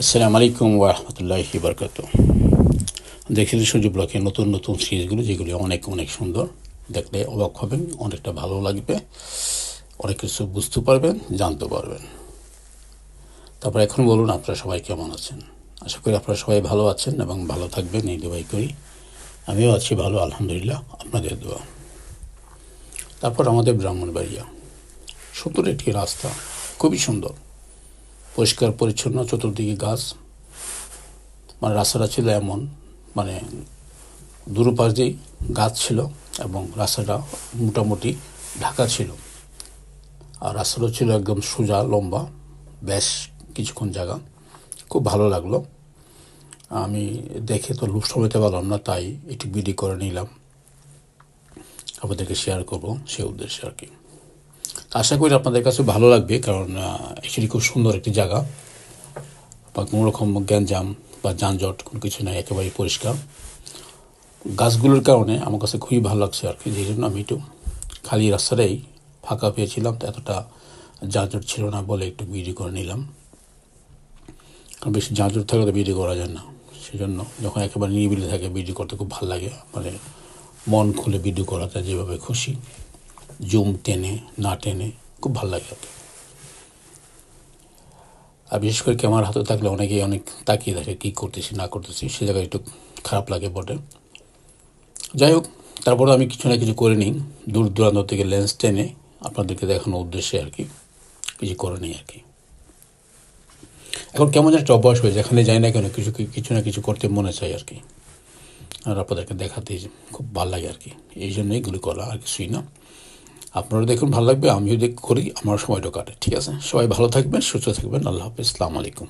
আসসালামু আলাইকুম ওরহমতুল্লাহি বরকাত দেখছিলেন সূর্য ব্লকে নতুন নতুন সিরিজগুলো, যেগুলি অনেক অনেক সুন্দর। দেখলে অবাক হবেন, অনেকটা ভালো লাগবে, অনেক কিছু বুঝতে পারবেন, জানতে পারবেন। তারপর এখন বলুন আপনারা সবাই কেমন আছেন? আশা করি আপনারা সবাই ভালো আছেন এবং ভালো থাকবেন, এই দোয়াই করি। আমিও আছি ভালো, আলহামদুলিল্লাহ, আপনাদের দোয়া। তারপর আমাদের ব্রাহ্মণবাড়িয়া। সুন্দর একটি রাস্তা, খুবই সুন্দর। পরিষ্কার, পরিচ্ছন্ন চতুর্দিকে গাছ। মানে রাস্তাটা ছিল এমন মানে দুপাশ দিয়েই গাছ ছিল এবং রাস্তাটা মোটামুটি ঢাকা ছিল। আর রাস্তাটা ছিল একদম সোজা, লম্বা, বেশ কিছুক্ষণ জায়গা। খুব ভালো লাগল। আমি দেখে তো লুপ সমাইতে পারলাম না, তাই একটু বিডি করে নিলাম। আপনাদেরকে শেয়ার করব সেই উদ্দেশ্যে আর কি। আশা করি আপনাদের কাছে ভালো লাগবে, কারণ অ্যাকচুয়ালি খুব সুন্দর একটি জায়গা। বা কোনো রকম গ্যাঞ্জাম বা যানজট কোনো কিছু নাই একেবারেই পরিষ্কার। গাছগুলোর কারণে আমার কাছে খুবই ভালো লাগছে আর কি যেই জন্য আমি একটু খালি রাস্তাটাই ফাঁকা পেয়েছিলাম, তো এতটা যানজট ছিল না বলে একটু ভিডিও করে নিলাম। কারণ বেশি যানজট থাকলে তো ভিডিও করা যায় না। সেই জন্য যখন একেবারে নিরিবিলি থাকে ভিডিও করতে খুব ভালো লাগে। মানে মন খুলে ভিডিও করাতে যেভাবে খুশি। জুম টেনে, না টেনে খুব ভালো লাগে আর বিশেষ করে ক্যামেরার হাতে থাকলে অনেকেই অনেক তাকিয়ে থাকে কী করতেছি, না করতেছি, সে জায়গায় একটু খারাপ লাগে বটে। যাই হোক তারপরে আমি কিছু না কিছু করে নিই। দূর দূরান্ত থেকে লেন্স টেনে আপনাদেরকে দেখানোর উদ্দেশ্যে আর কি, কিছু করে নিই আর কি। এখন কেমন একটা অভ্যাস হয়ে যেখানে যাই না কেন কিছু কিছু না কিছু করতে মনে চাই আর কি। আর আপনাদেরকে দেখাতে খুব ভালো লাগে আর কি। এই জন্যই এগুলি করা আর কিছুই না। আপনারা দেখুন, ভালো লাগবে, আমিও দেখ, করি, আমার সময়টা কাটে। ঠিক আছে? সবাই ভালো থাকবেন, সুস্থ থাকবেন, আল্লাহ হাফিজ আলাইকুম।